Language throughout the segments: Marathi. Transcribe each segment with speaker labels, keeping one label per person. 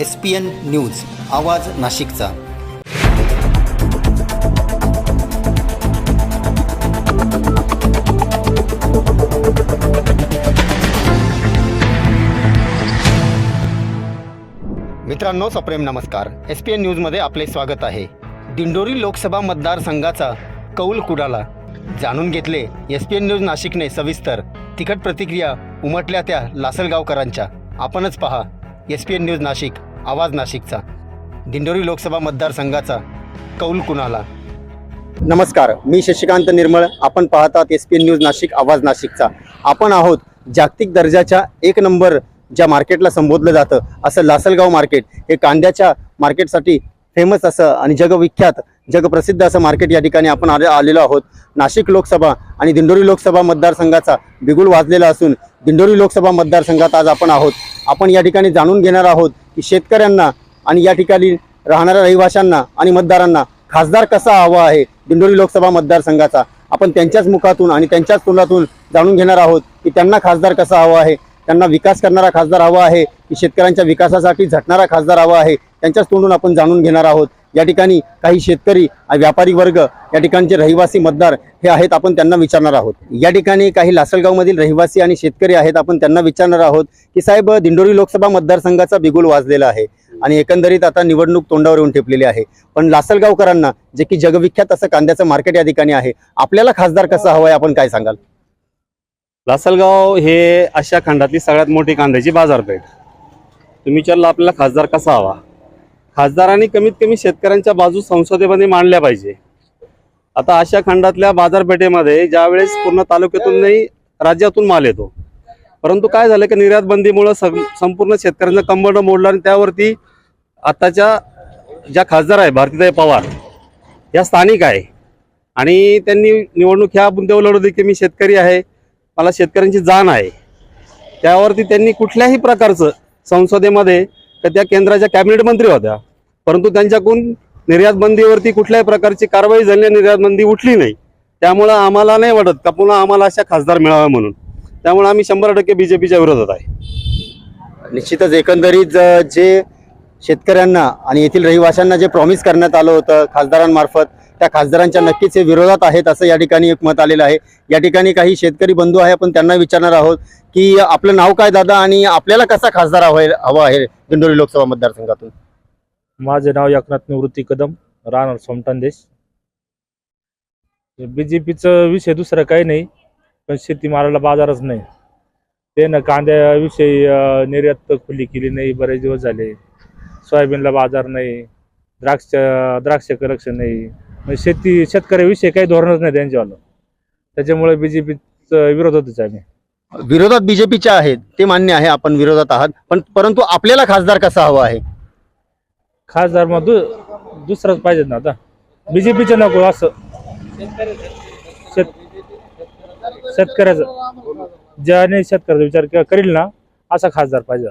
Speaker 1: एस पी एन न्यूज आवाज नाशिकचा. मित्रांनो सप्रेम नमस्कार. एस पी एन न्यूजमध्ये आपले स्वागत आहे. दिंडोरी लोकसभा मतदारसंघाचा कौल कुडाला. जाणून घेतले एस पी एन न्यूज नाशिकने सविस्तर. तिखट प्रतिक्रिया उमटल्या त्या लासलगावकरांच्या. आपणच पहा S P N news Nashik. आवाज नाशिकचा. दिंडोरी लोकसभा मतदारसंघाचा कौल कुणाला? नमस्कार मी शशिकांत निर्मळ. आपण पाहतात S P N news Nashik आवाज नाशिकचा. आपण आहोत जागतिक दर्जाच्या एक नंबर ज्या मार्केटला संबोधलं जातं असं लासलगाव मार्केट. हे कांद्याच्या मार्केटसाठी फेमस असं आणि जगविख्यात जगप्रसिद्ध असं मार्केट या ठिकाणी आपण आले आलेलो आहोत. नाशिक लोकसभा आणि दिंडोरी लोकसभा मतदारसंघाचा बिगुल वाजलेला असून दिंडोरी लोकसभा मतदारसंघात आज आपण आहोत. आपण या ठिकाणी जाणून घेणार आहोत की शेतकऱ्यांना आणि या ठिकाणी राहणाऱ्या रहिवाशांना आणि मतदारांना खासदार कसा हवा आहे? दिंडोरी लोकसभा मतदारसंघाचा. आपण त्यांच्याच मुखातून आणि त्यांच्याच तोंडातून जाणून घेणार आहोत की त्यांना खासदार कसा हवा आहे? त्यांना विकास करणारा खासदार हवा आहे? की शेतकऱ्यांच्या विकासासाठी झटणारा खासदार हवा आहे? त्यांच्याच तोंडून आपण जाणून घेणार आहोत. या ठिकाणी काही शेतकरी आणि व्यापारी वर्ग या ठिकाणचे रहिवासी मतदार हे आहेत आपण त्यांना विचारणार आहोत. या ठिकाणी काही लासलगावमधील रहिवासी आणि शेतकरी आहेत आपण त्यांना विचारणार आहोत की साहेब दिंडोरी लोकसभा मतदारसंघाचा बिगुल वाजलेला आहे आणि एकंदरीत आता निवडणूक तोंडावर येऊन ठेपलेली आहे. पण लासलगावकरांना जे की जगविख्यात असं कांद्याचं मार्केट या ठिकाणी आहे आपल्याला खासदार कसा हवं आहे आपण काय सांगाल?
Speaker 2: लासलगाव हे आशिया खंडातली सगळ्यात मोठी कांद्याची बाजारपेठ. तुम्ही विचारलं आपल्याला खासदार कसा हवा? खासदारांनी कमीत कमी शेतकऱ्यांच्या बाजू संसदेमध्ये मांडल्या पाहिजे. आता अशा खंडातल्या बाजारपेठेमध्ये ज्यावेळेस पूर्ण तालुक्यातून नाही राज्यातून माल येतो. परंतु काय झालं की निर्यात बंदीमुळं संपूर्ण शेतकऱ्यांचं कंबंड मोडलं आणि त्यावरती आताच्या ज्या खासदार आहे भारतीताई पवार या स्थानिक आहे. आणि त्यांनी निवडणूक ह्या मुद्द्यावर लढवली की मी शेतकरी आहे मला शेतकऱ्यांची जाण आहे. त्यावरती त्यांनी कुठल्याही प्रकारचं संसदेमध्ये तर त्या केंद्राच्या कॅबिनेट मंत्री होत्या. परंतु त्यांच्याकडून निर्यात बंदीवरती कुठल्याही प्रकारची कारवाई झाली निर्यातबंदी निर्यात बंदी उठली नाही. त्यामुळं आम्हाला नाही वाटत का पुन्हा आम्हाला अशा खासदार मिळाव्या म्हणून. त्यामुळे आम्ही शंभर टक्के बीजेपीच्या विरोधात आहे.
Speaker 1: निश्चितच एकंदरीत जे शेतकऱ्यांना आणि येथील रहिवाशांना जे प्रॉमिस करण्यात आलं होतं खासदारांमार्फत त्या खासदारांच्या नक्कीच हे विरोधात आहेत असं या ठिकाणी एक मत आलेलं आहे. या ठिकाणी काही शेतकरी बंधू आहे आपण त्यांना विचारणार आहोत की आपलं नाव काय दादा आणि आपल्याला कसा खासदार हवा आहे हवा आहे दिंडोरी लोकसभा मतदारसंघातून?
Speaker 3: माझे नाव एकनाथ निवृत्ती कदम राहणार सोमटान देश. बीजेपीचा विषय दुसरा काही नाही पण शेतीमालाला बाजारच नाही. ते ना कांद्याविषयी निर्यात खुली केली नाही बरेच दिवस झाले. सोयाबीनला बाजार नाही द्राक्ष द्राक्ष करेक्शन नाही. म्हणजे शेती शेतकऱ्याविषयी काही धोरणच नाही त्यांच्यावालं त्याच्यामुळे बीजेपीचं विरोधातच आहे
Speaker 1: विरोधात बीजेपीच्या आहेत ते मान्य आहे आपण विरोधात आहात. पण परंतु आपल्याला खासदार कसा हवा आहे?
Speaker 3: खासदार मग दु दुसराच पाहिजेत ना आता. बीजेपीचं नको असं. शेत शेतकऱ्याचं. ज्याने शेतकऱ्याचा विचार के- करील ना असा खासदार पाहिजे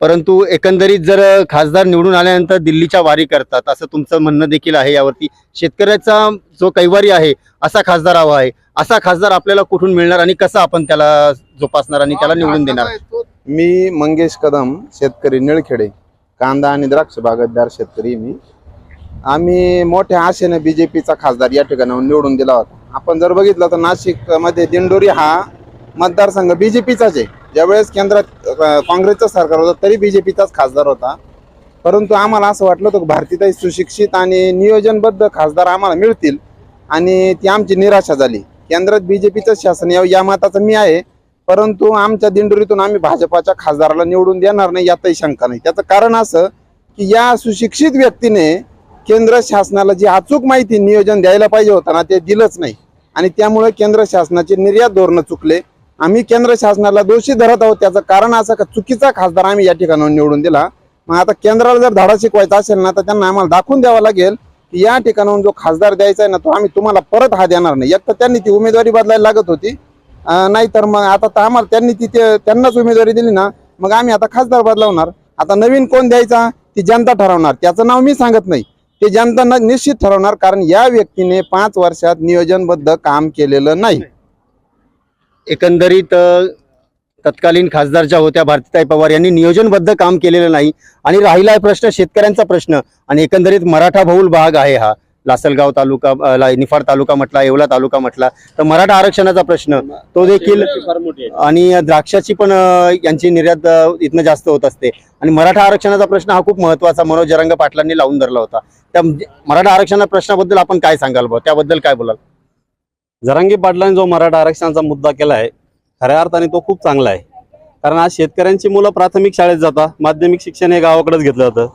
Speaker 1: परंतु एकंदरीत जर खासदार निवडून आल्यानंतर दिल्लीच्या वारी करतात असं तुमचं म्हणणं देखील आहे यावरती. शेतकऱ्याचा जो कैवारी आहे असा खासदार हवा आहे. असा खासदार आपल्याला कुठून मिळणार आणि कसा आपण त्याला जोपासणार आणि त्याला निवडून देणार?
Speaker 4: मी मंगेश कदम शेतकरी निळखेडे. कांदा आणि द्राक्ष बागायतदार शेतकरी मी. आम्ही मोठ्या आशेने बीजेपीचा खासदार या ठिकाणाहून निवडून दिला होता. आपण जर बघितलं तर नाशिकमध्ये दिंडोरी हा मतदारसंघ बीजेपीचाच आहे. ज्यावेळेस केंद्रात काँग्रेसचं सरकार होतं तरी बीजेपीचाच खासदार होता. परंतु आम्हाला असं वाटलं होतं की भारतीताई सुशिक्षित आणि नियोजनबद्ध खासदार आम्हाला मिळतील आणि ती आमची निराशा झाली. केंद्रात बीजेपीचं शासन या मताचं मी आहे. परंतु आमच्या दिंडोरीतून आम्ही भाजपाच्या खासदाराला निवडून देणार नाही यातही शंका नाही. त्याचं कारण असं की या सुशिक्षित व्यक्तीने केंद्र शासनाला जी अचूक माहिती नियोजन द्यायला पाहिजे होता ना ते दिलंच नाही. आणि त्यामुळे केंद्र शासनाचे निर्यात धोरणं चुकले. आम्ही केंद्र शासनाला दोषी धरत आहोत त्याचं कारण असं का चुकीचा खासदार आम्ही या ठिकाणाहून निवडून दिला. मग आता केंद्राला जर धडा शिकवायचा असेल ना तर त्यांना आम्हाला दाखवून द्यावा लागेल की या ठिकाणाहून जो खासदार द्यायचा आहे ना तो आम्ही तुम्हाला परत हा देणार नाही. एक तर त्यांनी ती उमेदवारी बदलायला लागत होती. नाहीतर मग आता तर आम्हाला त्यांनी तिथे त्यांनाच उमेदवारी दिली ना मग आम्ही आता खासदार बदलावणार. आता नवीन कोण द्यायचा? ती जनता ठरवणार. त्याचं नाव मी सांगत नाही. ते जनता न- निश्चित ठरवणार कारण या व्यक्तीने पाच वर्षात नियोजनबद्ध काम केलेलं नाही.
Speaker 1: एकंदरीत तत्कालीन खासदार ज्या होत्या भारतीताई पवार यांनी नियोजनबद्ध काम केलेलं नाही. आणि राहिला आहे प्रश्न शेतकऱ्यांचा प्रश्न. आणि एकंदरीत मराठा बहुल भाग आहे हा. लासलगाव तालुका निफाड तालुका म्हटला येवला तालुका म्हटला तर मराठा आरक्षणाचा प्रश्न तो देखील आणि द्राक्षाची पण यांची निर्यात इथनं जास्त होत असते. आणि मराठा आरक्षणाचा प्रश्न हा खूप महत्त्वाचा मनोज जरंग पाटलांनी लावून धरला होता. त्या मराठा आरक्षणा प्रश्नाबद्दल आपण काय सांगाल बुवा? त्याबद्दल काय बोलाल?
Speaker 2: जरांगी पाटलांनी जो मराठा आरक्षणाचा मुद्दा केला आहे खऱ्या अर्थाने तो खूप चांगला आहे. कारण आज शेतकऱ्यांची मुलं प्राथमिक शाळेत जातात माध्यमिक शिक्षण हे गावाकडेच घेतलं जातं.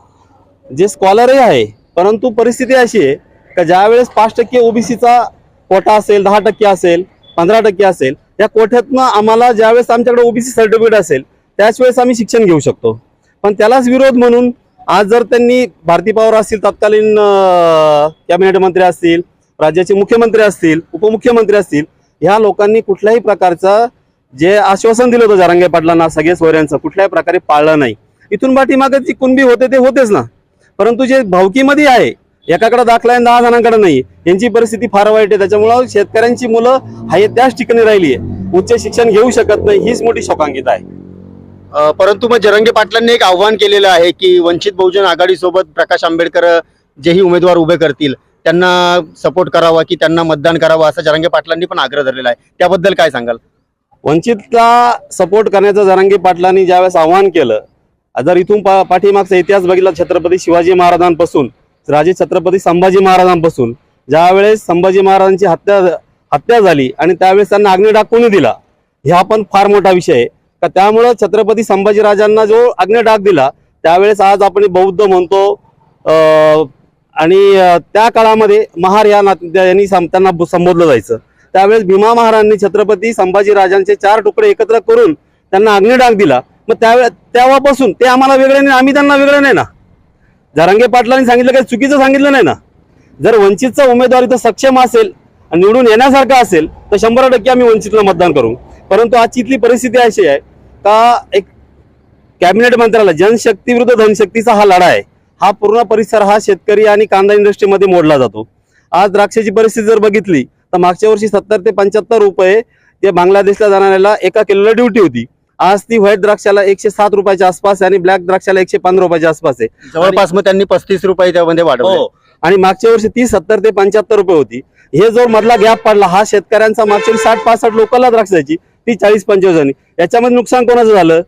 Speaker 2: जे स्कॉलरही आहे परंतु परिस्थिती अशी आहे का ज्यावेळेस पाच टक्के ओबीसीचा कोटा असेल दहा टक्के असेल पंधरा टक्के असेल त्या कोठ्यातनं आम्हाला ज्यावेळेस आमच्याकडे ओबीसी सर्टिफिकेट असेल त्याच वेळेस आम्ही शिक्षण घेऊ शकतो. पण त्यालाच विरोध म्हणून आज जर त्यांनी भारती पवार असतील तत्कालीन कॅबिनेट मंत्री असतील राज्याचे मुख्यमंत्री असतील उपमुख्यमंत्री असतील ह्या लोकांनी कुठल्याही प्रकारचं जे आश्वासन दिलं होतं जारंगे पाटलांना सगळे सोयऱ्यांचं कुठल्याही प्रकारे पाळलं नाही. इथून पाठीमागे जी कुणबी होते ते होतेच ना. परंतु जे भावकीमध्ये आहे एकाकडे दाखला आहे दहा जणांकडे नाही. यांची परिस्थिती फार वाईट आहे. त्याच्यामुळं शेतकऱ्यांची मुलं आहे त्याच ठिकाणी राहिली आहे. उच्च शिक्षण घेऊ शकत नाही हीच मोठी शोकांकित आहे.
Speaker 1: परंतु मग जरंगे पाटलांनी एक आव्हान केलेलं आहे की वंचित बहुजन आघाडीसोबत प्रकाश आंबेडकर जेही उमेदवार उभे करतील त्यांना सपोर्ट करावा की त्यांना मतदान करावं असं जरंगे पाटलांनी पण आग्रह धरलेला आहे. त्याबद्दल काय सांगाल?
Speaker 2: वंचितला सपोर्ट करण्याचं जरांगी पाटलांनी ज्यावेळेस आव्हान केलं जर इथून पा पाठीमागचा इतिहास बघितला छत्रपती शिवाजी महाराजांपासून राजे छत्रपती संभाजी महाराजांपासून ज्यावेळेस संभाजी महाराजांची हत्या हत्या झाली आणि त्यावेळेस त्यांना अग्निडाग कोणी दिला? हा पण फार मोठा विषय आहे. का त्यामुळं छत्रपती संभाजीराजांना जो अग्निडाग दिला त्यावेळेस आज आपण बौद्ध म्हणतो अं, आणि त्या काळामध्ये महार या नात्या यांनी त्यांना संबोधलं जायचं. त्यावेळेस भीमा महाराजांनी छत्रपती संभाजीराजांचे चार तुकडे एकत्र करून त्यांना अग्निडाग दिला. मग त्यावेळे तेव्हापासून ते आम्हाला वेगळे नाही आम्ही त्यांना वेगळे नाही ना? जरांगे पाटलांनी सांगितलं काही चुकीचं सांगितलं नाही ना? जर वंचितचा उमेदवार इथं सक्षम असेल आणि निवडून येण्यासारखा असेल तर शंभर टक्के आम्ही वंचितला मतदान करू. परंतु आजची इथली परिस्थिती अशी आहे का एक कॅबिनेट मंत्र्याला जनशक्ती विरुद्ध धनशक्तीचा हा लढा आहे. हा पूर्ण परिसर हा शेतकरी आणि कांदा इंडस्ट्रीमध्ये मोडला जातो. आज द्राक्षाची परिस्थिती जर बघितली तर मागच्या वर्षी सत्तर ते पंच्याहत्तर रुपये ते बांगलादेशला जाणाऱ्याला एका किलोला ड्युटी होती. आज ती व्हाईट द्राक्षाला एकशे सात रुपयाच्या आसपास आहे आणि ब्लॅक द्राक्षाला एकशे पंधरा रुपयाच्या आसपास आहे.
Speaker 1: जवळपास मग त्यांनी पस्तीस रुपये त्यामध्ये वाढवले.
Speaker 2: हो. आणि मागच्या वर्षी ती सत्तर ते पंच्याहत्तर रुपये होती. हे जो मधला गॅप पडला हा शेतकऱ्यांचा मागच्या साठ पासष्ट लोकांना द्राक्षाची ती चाळीस पंचवीस आणि याच्यामध्ये नुकसान कोणाचं झालं?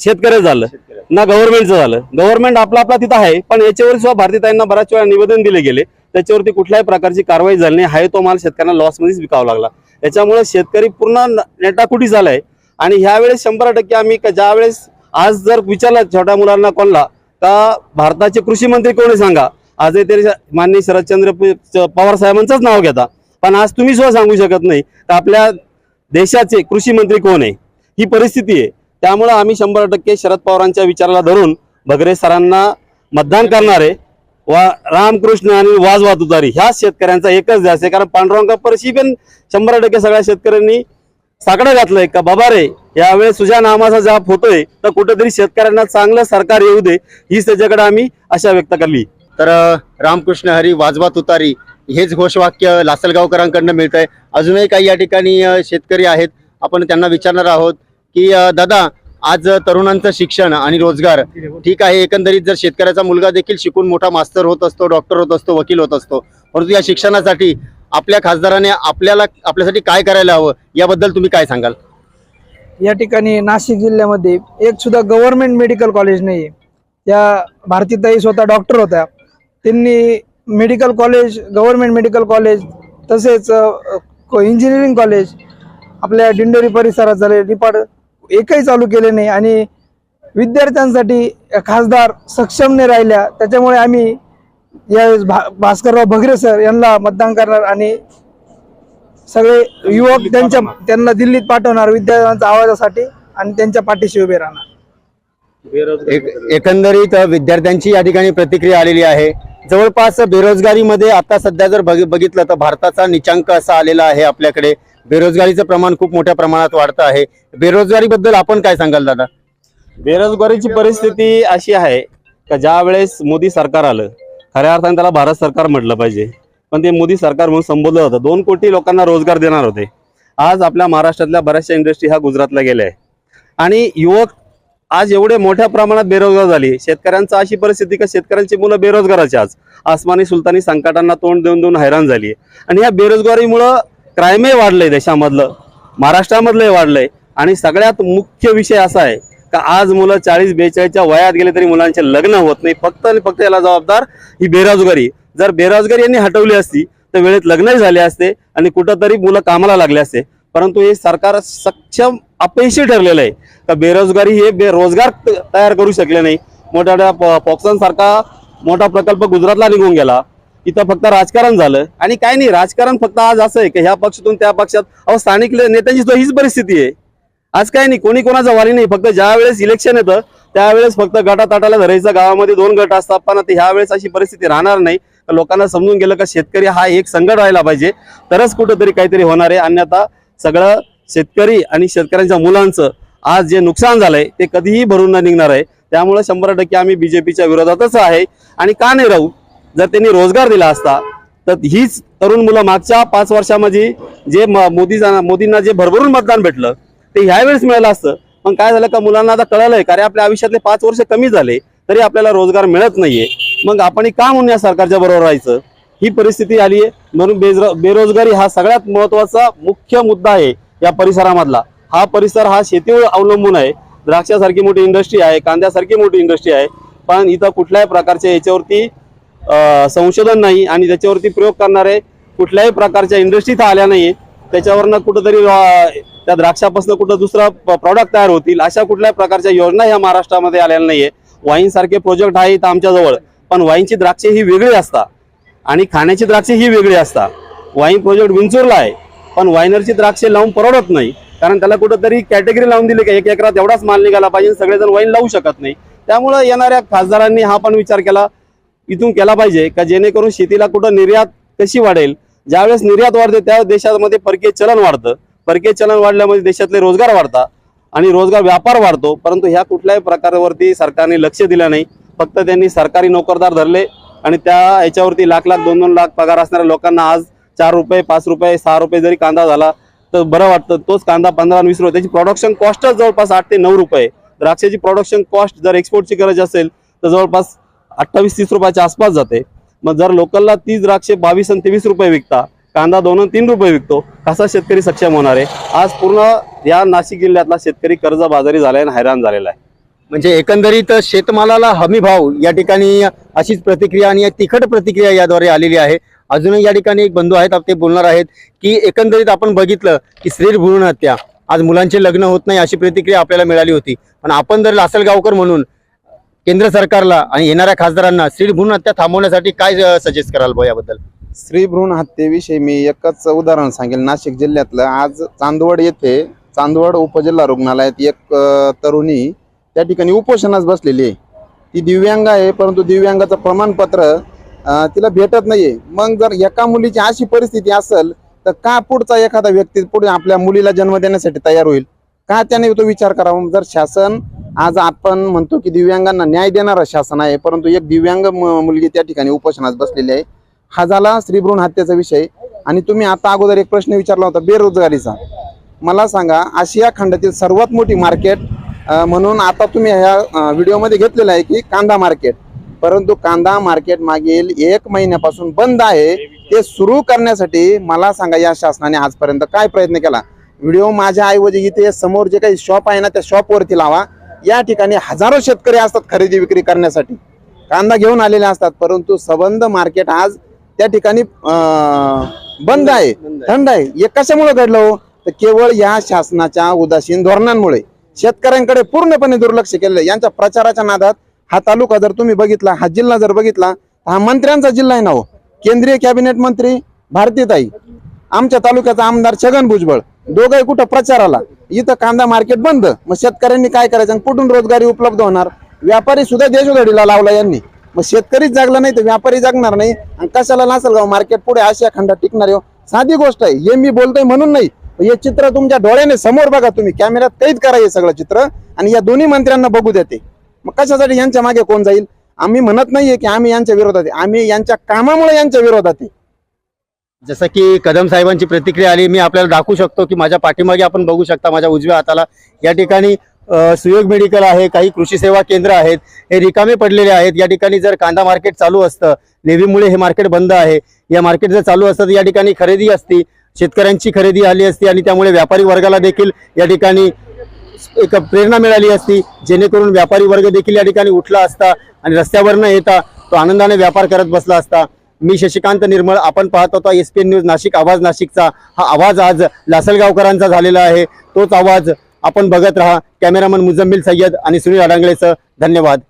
Speaker 2: शेतकऱ्याचं झालं. ना गव्हर्नमेंटचं झालं. गव्हर्नमेंट आपला आपला तिथं आहे पण याच्यावर सुद्धा भारतीताईंना बऱ्याच वेळा निवेदन दिले गेले. त्याच्यावरती कुठल्याही प्रकारची कारवाई झाली नाही. आहे तो माल शेतकऱ्यांना लॉसमध्येच विकावा लागला. याच्यामुळे शेतकरी पूर्ण नेटाकुटी झालाय. आणि ह्यावेळेस शंभर टक्के आम्ही का ज्यावेळेस आज जर विचारला छोट्या मुलांना कोणला का भारताचे कृषी मंत्री कोणी सांगा. आजही तरी माननीय शरदचंद्र पवार साहेबांचंच नाव घेता. पण आज तुम्ही सुद्धा सांगू शकत नाही तर आपल्या देशाचे कृषी मंत्री कोण आहे? ही परिस्थिती आहे. त्यामुळं आम्ही शंभर टक्के शरद पवारांच्या विचाराला धरून भगरे सरांना मतदान करणारे वा रामकृष्ण आणि वाजवा तुतारी ह्या शेतकऱ्यांचा एकच ध्यास आहे. कारण पांडुरंगा परशी पण शंभर टक्के सगळ्या शेतकऱ्यांनी साकडं घातलंय का? बाबा रे यावेळेस तुझ्या नामाचा जाप होतोय तर कुठेतरी शेतकऱ्यांना चांगलं सरकार येऊ दे हीच त्याच्याकडे आम्ही आशा व्यक्त केली
Speaker 1: तर रामकृष्ण हरी वाजवा तुतारी हेच घोषवाक्य लासलगावकरांकडनं मिळत आहे अजूनही काही या ठिकाणी शेतकरी आहेत आपण त्यांना विचारणार आहोत की दादा आज तरुणांचं शिक्षण आणि रोजगार ठीक आहे एकंदरीत जर शेतकऱ्याचा मुलगा देखील शिकून मोठा मास्तर होत असतो डॉक्टर होत असतो वकील होत असतो परंतु या शिक्षणासाठी आपल्या खासदाराने आपल्याला आपल्यासाठी काय करायला हवं याबद्दल तुम्ही काय सांगाल?
Speaker 5: या ठिकाणी नाशिक जिल्ह्यामध्ये एक सुद्धा गव्हर्नमेंट मेडिकल कॉलेज नाही या भारतीताई स्वतः डॉक्टर होत्या. त्यांनी medical college government medical college तसेच इंजिनिअरिंग कॉलेज आपल्या डिंडोरी परिसरात झाले निपाड एकही चालू केले नाही. आणि विद्यार्थ्यांसाठी खासदार सक्षम नाही राहिल्या. त्याच्यामुळे आम्ही यावेळेस भा भास्करराव भगरे सर यांना मतदान करणार आणि सगळे युवक त्यांच्या त्यांना दिल्लीत पाठवणार विद्यार्थ्यांच्या आवाजासाठी आणि त्यांच्या पाठीशी उभे राहणार.
Speaker 1: एक एकंदरीत विद्यार्थ्यांची या ठिकाणी प्रतिक्रिया आलेली आहे. जवळपास बेरोजगारीमध्ये आता सध्या जर बघ- बघितलं तर भारताचा निचांक असा आलेला आहे आपल्याकडे. बेरोजगारीचं प्रमाण खूप मोठ्या प्रमाणात वाढतं आहे. बेरोजगारीबद्दल आपण काय सांगाल दादा?
Speaker 2: बेरोजगारीची परिस्थिती अशी आहे का ज्या वेळेस मोदी सरकार आलं खऱ्या अर्थाने त्याला भारत सरकार म्हटलं पाहिजे. पण ते मोदी सरकार म्हणून संबोधलं होतं. दोन कोटी लोकांना रोजगार देणार होते. आज आपल्या महाराष्ट्रातल्या बऱ्याचशा इंडस्ट्री ह्या गुजरातला गेल्या. आहे आणि युवक आज एवढे मोठ्या प्रमाणात बेरोजगार झाली. शेतकऱ्यांचा अशी परिस्थिती का? शेतकऱ्यांची मुलं बेरोजगाराची आज. आसमानी सुलतानी संकटांना तोंड देऊन देऊन हैराण झाली. आणि या बेरोजगारीमुळं क्राईमही वाढलंय देशामधलं. महाराष्ट्रामधलंही वाढलंय. आणि सगळ्यात मुख्य विषय असा आहे का आज मुलं चाळीस बेचाळीसच्या वयात गेले तरी मुलांचे लग्न होत नाही. फक्त आणि फक्त याला जबाबदार ही बेरोजगारी. जर बेरोजगारी यांनी हटवली असती तर वेळेत लग्नही झाले असते आणि कुठंतरी मुलं कामाला लागले असते. परंतु हे सरकार सक्षम अपयशी ठरलेलं आहे. का बेरोजगारी हे बेरोजगार तयार करू शकले नाही. मोठ्या मोठ्या पॉक्सनसारखा मोठा प्रकल्प गुजरातला निघून गेला. इथं फक्त राजकारण झालं. आणि काय नाही राजकारण फक्त आज असं आहे की ह्या पक्षातून त्या पक्षात अहो स्थानिक नेत्यांची तो हीच परिस्थिती आहे. आज काय नाही कोणी कोणाचा वाली नाही फक्त ज्या वेळेस इलेक्शन येतं त्यावेळेस फक्त गटाताटाला धरायचं गावामध्ये दोन गट असतात पण आता ह्या वेळेस अशी परिस्थिती राहणार नाही. लोकांना समजून गेलं का शेतकरी हा एक संकट व्हायला पाहिजे. तरच कुठंतरी काहीतरी होणार आहे. अन्यथा सगळं शेतकरी आणि शेतकऱ्यांच्या मुलांचं आज जे नुकसान झालंय ते कधीही भरून न निघणार आहे. त्यामुळे शंभर टक्के आम्ही बीजेपीच्या विरोधातच आहे. आणि का नाही राहू? जर त्यांनी रोजगार दिला असता तर हीच तरुण मुलं मागच्या पाच वर्षामध्ये जे मोदी मोदींना जे भरभरून मतदान भेटलं ते ह्या वेळेस मिळालं असतं. पण काय झालं का मुलांना आता कळालंय आहे कारण आपल्या आयुष्यातले पाच वर्ष कमी झाले तरी आपल्याला रोजगार मिळत नाहीये. मग आपण का म्हणून या सरकारच्या बरोबर राहायचं. ही परिस्थिती आली आहे. म्हणून बेजर- बेरोजगारी हा सगळ्यात महत्त्वाचा मुख्य मुद्दा आहे या परिसरामधला. हा परिसर हा शेतीवर अवलंबून आहे. द्राक्षासारखी मोठी इंडस्ट्री आहे कांद्यासारखी मोठी इंडस्ट्री आहे. पण इथं कुठल्याही प्रकारच्या याच्यावरती संशोधन नाही आणि त्याच्यावरती प्रयोग करणारे कुठल्याही प्रकारच्या इंडस्ट्री इथं आल्या नाही त्याच्यावरनं कुठंतरी त्या द्राक्षापासून कुठं दुसरा प्रॉडक्ट तयार होतील अशा कुठल्या प्रकारच्या योजना ह्या महाराष्ट्रामध्ये आलेल्या नाहीये. वाईन सारखे प्रोजेक्ट आहे इथं आमच्याजवळ पण वाईनची द्राक्षे ही वेगळी असतात. आणि खाण्याची द्राक्षे ही वेगळी असतात. वाईन प्रोजेक्ट विंचूरला आहे पण वायनरची द्राक्षे लावून परवडत नाही. कारण त्याला कुठंतरी कॅटेगरी लावून दिली का एक एकरात एवढाच माल निघाला पाहिजे सगळेजण वाईन लावू शकत नाही. त्यामुळे येणाऱ्या खासदारांनी हा पण विचार केला इथून केला पाहिजे का जेणेकरून शेतीला कुठं निर्यात कशी वाढेल ज्यावेळेस निर्यात वाढते त्या देशामध्ये परकीय चलन वाढतं. परकीय चलन वाढल्यामुळे देशातले रोजगार वाढतात आणि रोजगार व्यापार वाढतो. परंतु ह्या कुठल्याही प्रकारावरती सरकारने लक्ष दिलं नाही. फक्त त्यांनी सरकारी नोकरदार धरले आणि त्या याच्यावरती लाख लाख दोन दोन लाख पगार असणाऱ्या लोकांना आज चार रुपये पाच रुपये सहा रुपये जरी कांदा झाला तर बरं वाटतं. तोच कांदा पंधरा आणि वीस रुपये. त्याची प्रोडक्शन कॉस्टच जवळपास आठ ते नऊ रुपये. द्राक्षाची प्रोडक्शन कॉस्ट जर एक्सपोर्टची गरज असेल तर जवळपास अठ्ठावीस तीस रुपयाच्या आसपास जाते. मग जर लोकलला तीस द्राक्षे बावीस आणि तेवीस रुपये विकता कांदा दोन तीन रुपये विकतो कसा शेतकरी सक्षम होणार आहे? आज पूर्ण या नाशिक जिल्ह्यातला शेतकरी कर्जबाजारी झालाय आणि हैराण झालेला आहे.
Speaker 1: म्हणजे एकंदरीत शेतमालाला हमी भाव या ठिकाणी अशीच प्रतिक्रिया आणि तिखट प्रतिक्रिया याद्वारे आलेली आहे. अजूनही या ठिकाणी एक बंधू आहेत ते बोलणार आहेत की एकंदरीत आपण बघितलं की स्त्री भ्रूण हत्या. आज मुलांचे लग्न होत नाही अशी प्रतिक्रिया आपल्याला मिळाली होती. पण आपण जर लासलगावकर म्हणून केंद्र सरकारला आणि येणाऱ्या खासदारांना स्त्री भ्रूण हत्या थांबवण्यासाठी काय सजेस्ट कराल भाऊ याबद्दल?
Speaker 4: स्त्री भ्रूण हत्येविषयी मी एकच उदाहरण सांगेल. नाशिक जिल्ह्यातलं आज चांदवड येथे चांदवड उपजिल्हा रुग्णालयात एक तरुणी त्या ठिकाणी उपोषणास बसलेली आहे. ती दिव्यांग आहे परंतु दिव्यांगाचं प्रमाणपत्र तिला भेटत नाहीये. मग जर एका मुलीची अशी परिस्थिती असेल तर का पुढचा एखादा व्यक्ती पुढे आपल्या मुलीला जन्म देण्यासाठी तयार होईल? का त्याने तो विचार करावा? जर शासन आज आपण म्हणतो की दिव्यांगांना न्याय देणारं शासन आहे परंतु एक दिव्यांग म- मुलगी त्या ठिकाणी उपोषणास बसलेली आहे. हा झाला स्त्रीभ्रूण हत्येचा विषय. आणि तुम्ही आता अगोदर एक प्रश्न विचारला होता बेरोजगारीचा. मला सांगा आशिया खंडातील सर्वात मोठी मार्केट म्हणून आता तुम्ही ह्या व्हिडिओमध्ये घेतलेलं आहे की कांदा मार्केट. परंतु कांदा मार्केट मागील एक महिन्यापासून बंद आहे. ते सुरू करण्यासाठी मला सांगा या शासनाने आजपर्यंत काय प्रयत्न केला? व्हिडिओ माझ्या ऐवजी इथे समोर जे काही शॉप आहे ना त्या शॉपवरती लावा. या ठिकाणी हजारो शेतकरी असतात खरेदी विक्री करण्यासाठी. कांदा घेऊन आलेले असतात परंतु सबंध मार्केट आज त्या ठिकाणी बंद आहे. थंड आहे. हे कशामुळे घडलं हो? तर केवळ या शासनाच्या उदासीन धोरणांमुळे. शेतकऱ्यांकडे पूर्णपणे दुर्लक्ष केलेलं. यांच्या प्रचाराच्या नादात हा तालुका जर तुम्ही बघितला हा जिल्हा जर बघितला तर हा मंत्र्यांचा जिल्हा आहे ना हो? केंद्रीय कॅबिनेट मंत्री भारतीताई. आमच्या तालुक्याचा आमदार छगन भुजबळ. दोघंही कुठं प्रचाराला. इथं कांदा मार्केट बंद. मग शेतकऱ्यांनी काय करायचं? आणि कुठून रोजगारी उपलब्ध होणार? व्यापारी सुद्धा देशोधडीला लावला यांनी. मग शेतकरीच जागला नाही तर व्यापारी जागणार नाही. आणि कशाला लासलगाव मार्केट पुढे आशिया खंडात टिकणार आहे हो? साधी गोष्ट आहे. हे मी बोलतोय म्हणून नाही. हे चित्र तुमच्या डोळ्याने समोर बघा तुम्ही. कॅमेऱ्यात कैद करा हे सगळं चित्र. आणि या दोन्ही मंत्र्यांना बघू देते मग कशासाठी यांच्या मागे कोण जाईल? आम्ही म्हणत नाहीये की आम्ही यांच्या विरोधात आम्ही यांच्या कामामुळे यांच्या विरोधात आहे.
Speaker 1: जसं की कदम साहेबांची प्रतिक्रिया आली मी आपल्याला दाखवू शकतो की माझ्या पाठीमागे आपण बघू शकता माझ्या उजव्या हाताला. या ठिकाणी सुयोग मेडिकल आहे काही कृषी सेवा केंद्र आहेत हे रिकामे पडलेले आहेत. या ठिकाणी जर कांदा मार्केट चालू असतं नेव्हीमुळे हे मार्केट बंद आहे. या मार्केट जर चालू असतं तर या ठिकाणी खरेदी असती शेतकऱ्यांची खरेदी आली असती आणि त्यामुळे व्यापारी वर्गाला देखील या ठिकाणी एक प्रेरणा मिळाली असती. जेणेकरून व्यापारी वर्ग देखील या ठिकाणी उठला असता आणि रस्त्यावर न येता तो आनंदाने व्यापार करत बसला असता. मी शशिकांत निर्मळ. आपण पाहत होता S P N news Nashik आवाज नाशिकचा. हा आवाज आज लासलगावकरांचा झालेला आहे. तोच आवाज आपण बघत राहा. कॅमेरामन मुजम्मिल सय्यद आणि सुनील अडांगळेचं धन्यवाद.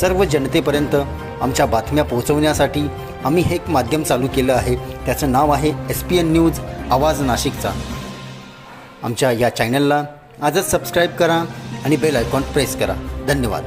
Speaker 1: सर्व जनतेपर्यंत आमच्या बातम्या पोहोचवण्यासाठी आम्ही हे एक माध्यम चालू केलं आहे. त्याचं नाव आहे एस पी एन न्यूज आवाज नाशिकचा. आमच्या या चॅनलला आजच सबस्क्राईब करा आणि बेल आयकॉन प्रेस करा. धन्यवाद.